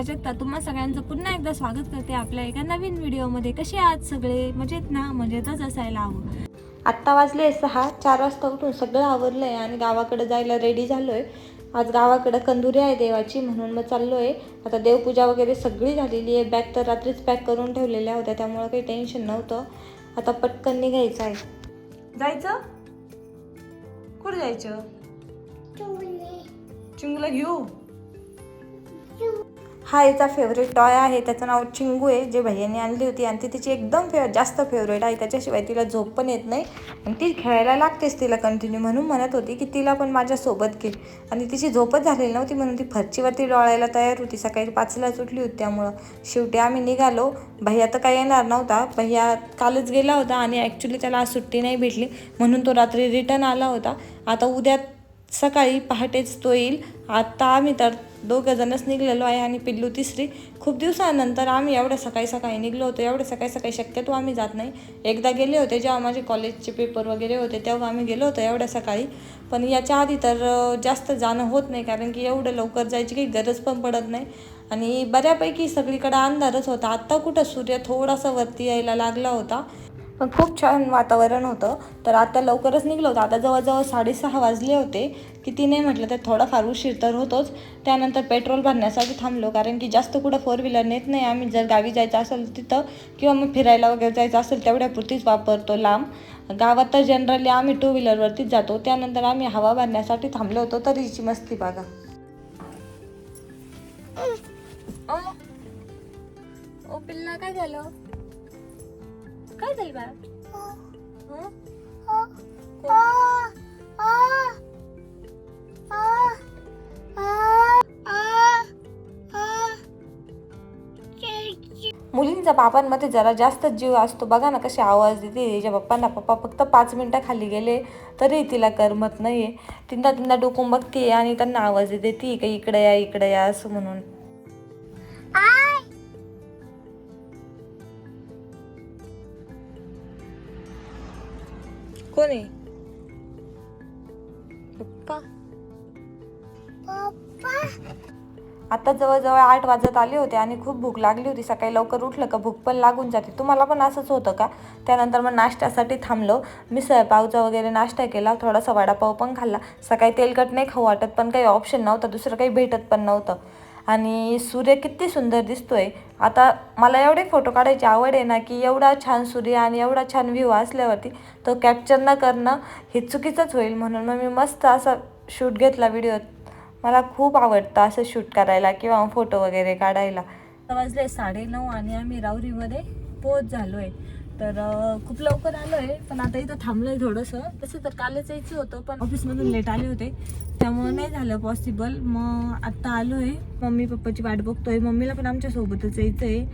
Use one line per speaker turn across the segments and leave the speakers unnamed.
प्राजक्ता तुम्हा सगळ्यांचं पुन्हा एकदा स्वागत करते आपल्या एका नवीन व्हिडिओमध्ये. कसे आहात सगळे? मजेत ना? मजेतच असायला हवं. आत्ता वाजले सहा चार वाजता उठून सगळं आवरलं आहे आणि गावाकडे जायला रेडी झालो आहे आज गावाकडे कंदुरी आहे देवाची म्हणून मग चाललो आहे आता देवपूजा वगैरे सगळी झालेली आहे. बॅग तर रात्रीच पॅक करून ठेवलेल्या होत्या त्यामुळं काही टेन्शन नव्हतं. आता पटकन निघायचं आहे. जायचं? कुठं जायचं? चिंगला. घेऊ? हा याचा फेवरेट टॉय आहे. त्याचं नाव चिंगू आहे जे भैयाने आणली होती. आणि ती तिची एकदम फेव जास्त फेवरेट आहे. त्याच्याशिवाय तिला झोप पण येत नाही. आणि ती खेळायला लागतेच तिला कंटिन्यू म्हणून म्हणत होती की तिला पण माझ्यासोबत घे. आणि तिची झोपच झालेली नव्हती. म्हणून ती फरचीवरती डोळायला तयार होती. सकाळी पाचलाच उठली होती. त्यामुळं शेवटी आम्ही निघालो. भैया तर काही येणार नव्हता. भैया कालच गेला होता आणि ॲक्च्युली त्याला आज सुट्टी नाही भेटली. म्हणून तो रात्री रिटर्न आला होता. आता उद्या सकाळी पहाटेच तो येईल. आता आम्ही तर दोघं जणच निघलेलो आहे आणि पिल्लू तिसरी. खूप दिवसानंतर आम्ही एवढ्या सकाळी सकाळी निघलो होतो एवढ्या सकाळी सकाळी शक्यतो आम्ही जात नाही. एकदा गेले होते जेव्हा माझे कॉलेजचे पेपर वगैरे होते तेव्हा आम्ही गेलो होतो एवढ्या सकाळी. पण याच्या आधी तर जास्त जाणं होत नाही कारण की एवढं लवकर जायची काही गरज पण पडत नाही. आणि बऱ्यापैकी सगळीकडं अंधारच होता. आत्ता कुठं सूर्य थोडासा वरती यायला लागला होता. पण खूप छान वातावरण होतं. तर आता लवकरच निघलो होतं. आता जवळजवळ साडेसहा वाजले होते. किती नाही म्हटलं तर थोडाफार उशीर तर होतोच. त्यानंतर पेट्रोल भरण्यासाठी थांबलो कारण की जास्त कुठं फोर व्हीलर नेत नाही. आम्ही जर गावी जायचं असेल तिथं किंवा मग फिरायला वगैरे जायचं असेल तेवढ्यापुरतीच वापरतो लांब. गावात तर जनरली आम्ही टू व्हीलरवरतीच जातो. त्यानंतर आम्ही हवा भरण्यासाठी थांबलो होतो. तर हिची मस्ती बघा. ओ पिल्ला काय झालं? काय झालं बा मुलींचा बाबांमध्ये जरा जास्तच जीव असतो. बघा ना कशी आवाज देते. तिच्या पप्पांना पप्पा फक्त पाच मिनटं खाली गेले तरी तिला करमत नाहीये. तीनदा तीनदा डोकून बघते आणि त्यांना आवाज देते ती का इकडे या इकडे या असं म्हणून. कोण आहे? पप्पा? आता जवळजवळ आठ वाजत आले होते आणि खूप भूक लागली होती. सकाळी लवकर उठलं का भूक पण लागून जाते. तुम्हाला पण असंच होतं का? त्यानंतर मग नाश्त्यासाठी थांबलो. मिसळ पावचा वगैरे नाश्ता केला. थोडासा वडापाव पण खाल्ला. सकाळी तेलकट नाही खाऊ वाटत पण काही ऑप्शन नव्हतं. दुसरं काही भेटत पण नव्हतं. आणि सूर्य किती सुंदर दिसतोय. आता मला एवढे फोटो काढायची आवड आहे ना की एवढा छान सूर्य आणि एवढा छान व्ह्यू असल्यावरती तो कॅप्चर न करणं हे चुकीचंच होईल म्हणून मग मी मस्त असा शूट घेतला व्हिडिओ मला खूप आवडतं असं शूट करायला किंवा फोटो वगैरे काढायला. वाजले साडेनऊ आणि आम्ही राऊरीमध्ये पोच झालोय. तर खूप लवकर आलोय पण आता इथं थांबलोय थोडंसं. तसं तर कालच यायचं होतं पण ऑफिसमधून लेट आले होते. त्यामुळे नाही झालं पॉसिबल मग आत्ता आलोय. मम्मी पप्पाची वाट बघतोय. मम्मीला पण आमच्या सोबतच यायचंय.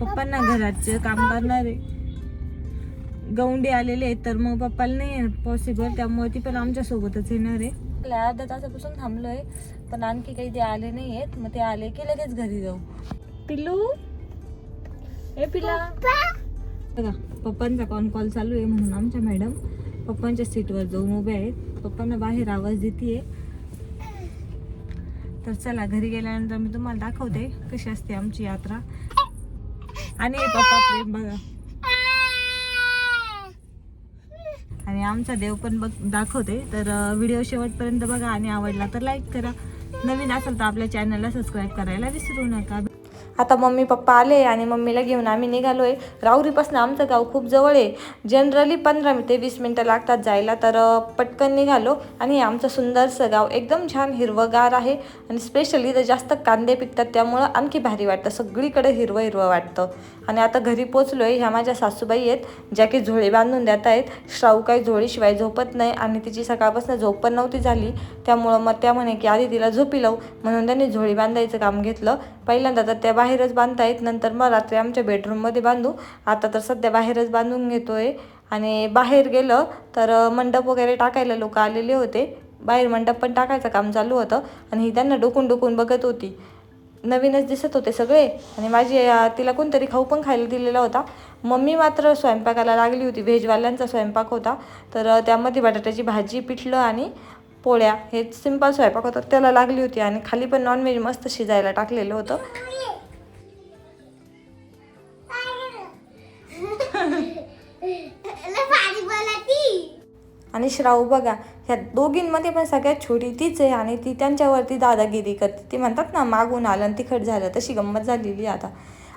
पप्पांना घराचं काम करणार. आहे गवंडी आलेले आहेत तर मग पप्पाला नाही पॉसिबल त्यामुळे ती पण आमच्या सोबतच येणार आहे. आपल्या अर्ध्या तासापासून थांबलोय. पण आणखी काही ते आले नाही आहेत मग ते आले की लगेच घरी जाऊ. पिल्लू? ए पिला बघा पप्पांचा कॉन कॉल चालू आहे म्हणून आमच्या मॅडम पप्पांच्या सीटवर जाऊन उभे आहेत. पप्पांना बाहेर आवाज देते तर चला घरी गेल्यानंतर मी तुम्हाला दाखवते कशी असते आमची यात्रा. आणि पप्पा प्रेम बघा. आणि आमचा देव पण बघ दाखवते. तर व्हिडिओ शेवटपर्यंत बघा आणि आवडला तर लाईक करा. नवीन असेल तर आपल्या चॅनलला सबस्क्राईब करायला विसरू नका. आता मम्मी पप्पा आले आणि मम्मीला घेऊन आम्ही निघालो आहे राहुरीपासून आमचं गाव खूप जवळ आहे. जनरली पंधरा ते वीस मिनटं लागतात जायला तर पटकन निघालो. आणि आमचं सुंदरसं गाव एकदम छान हिरवंगार आहे. आणि स्पेशली तर जास्त कांदे पिकतात त्यामुळं आणखी भारी वाटतं. सगळीकडे हिरवं हिरवं वाटतं. आणि आता घरी पोचलो आहे ह्या माझ्या सासूबाई आहेत ज्या की झोळे बांधून देत आहेत. श्राऊ काही झोळीशिवाय झोपत नाही आणि तिची सकाळपासून झोप पण नव्हती झाली. त्यामुळं मग त्या म्हणे की आधी तिला झोपी लावू. म्हणून त्यांनी झोळी बांधायचं काम घेतलं. पहिल्यांदा तर त्या बाहेरच बांधता येत नंतर मग रात्री आमच्या बेडरूममध्ये बांधू. आता तर सध्या बाहेरच बांधून घेतो आहे आणि बाहेर गेलं तर मंडप वगैरे टाकायला लोक आलेले होते. बाहेर मंडप पण टाकायचं काम चालू होतं. आणि ही त्यांना डोकून डोकून बघत होती. नवीनच दिसत होते सगळे. आणि माझी तिला कोणतरी खाऊ पण खायला दिलेला होता. मम्मी मात्र स्वयंपाकाला लागली होती. व्हेजवाल्यांचा स्वयंपाक होता. तर त्यामध्ये बटाट्याची भाजी पिठलं आणि पोळ्या हे सिंपल स्वयंपाक होता. त्याला लागली होती आणि खाली पण नॉनव्हेज मस्त शिजायला टाकलेलं होतं. आणि श्राऊ बघा ह्या दोघींमध्ये पण सगळ्यात छोटी तीच आहे आणि ती त्यांच्यावरती दादागिरी करते. ती म्हणतात ना मागून आलं आणि तिखट झालं. तशी गंमत झालेली आता.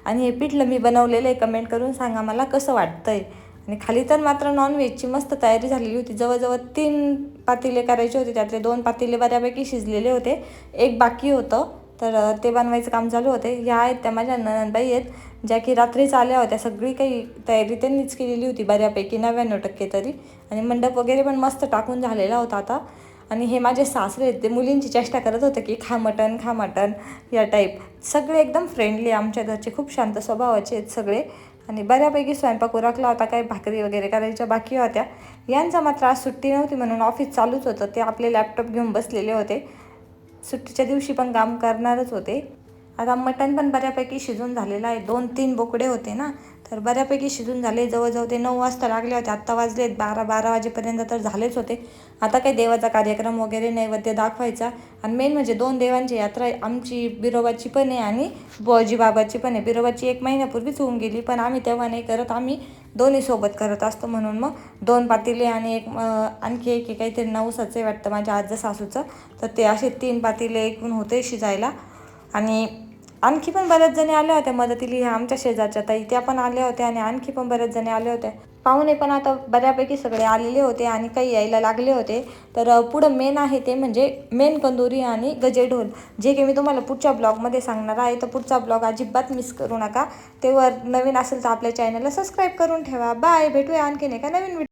आणि हे पिठलं मी बनवलेलं आहे. कमेंट करून सांगा मला कसं वाटतंय. आणि खाली तर मात्र नॉनव्हेजची मस्त तयारी झालेली होती. जवळजवळ तीन पातेले करायचे होते. त्यातले दोन पातेले बऱ्यापैकी शिजलेले होते. एक बाकी होतं. तर ते बनवायचं काम चालू होते. ह्या आहेत त्या माझ्या ननंदबाई आहेत ज्या की रात्रीच आल्या होत्या. सगळी काही तयारी त्यांनीच केलेली होती बऱ्यापैकी नव्याण्णव टक्के तरी. आणि मंडप वगैरे पण मस्त टाकून झालेला होता आता. आणि हे माझे सासरे आहेत ते मुलींची चेष्टा करत होते की खा मटण खा मटण या टाईप सगळे एकदम फ्रेंडली आमच्या घरचे खूप शांत स्वभावाचे आहेत सगळे. आणि बऱ्यापैकी स्वयंपाक उरकला होता काही भाकरी वगैरे करायच्या बाकी होत्या. यांचा मात्र आज सुट्टी नव्हती म्हणून ऑफिस चालूच होतं. ते आपले लॅपटॉप घेऊन बसलेले होते. सुट्टीच्या दिवशी पण काम करणारच होते. आता मटण पण बऱ्यापैकी शिजून झालेलं आहे. दोन तीन बोकडे होते ना. तर बऱ्यापैकी शिजून झाले. जवळजवळ ते नऊ वाजता लागले होते. आत्ता वाजलेत बारा बारा वाजेपर्यंत तर झालेच होते. आता काही देवाचा कार्यक्रम वगैरे नैवेद्य दाखवायचा. आणि मेन म्हणजे दोन देवांची यात्रा आमची बिरोबाची पण आहे आणि बुवाजी बाबाची पण आहे. बिरोबाची एक महिन्यापूर्वीच होऊन गेली. पण आम्ही तेव्हा नाही करत. आम्ही दोन्ही सोबत करत असतो म्हणून मग दोन पातेले आणि एक आणखी एक काहीतरी नवसाचं वाटतं माझ्या आजच्या सासूचं. तर ते असे तीन पातेले एकूण होते शिजायला. आणि आणखी पण बऱ्याच जणी आल्या होत्या मदतीला ह्या आमच्या शेजारच्या ताई. त्या पण आल्या होत्या आणि आणखी पण बऱ्याच जणी आल्या होत्या. पाहुणे पण आता बऱ्यापैकी सगळे आलेले होते आणि काही यायला लागले होते. तर पुढं मेन आहे ते म्हणजे मेन कंदुरी आणि गजेढोल. जे की मी तुम्हाला पुढच्या ब्लॉगमध्ये सांगणार आहे. तर पुढचा ब्लॉग अजिबात मिस करू नका. तेवर नवीन असेल तर आपल्या चॅनलला सबस्क्राईब करून ठेवा. बाय भेटूया आणखीन एका नवीन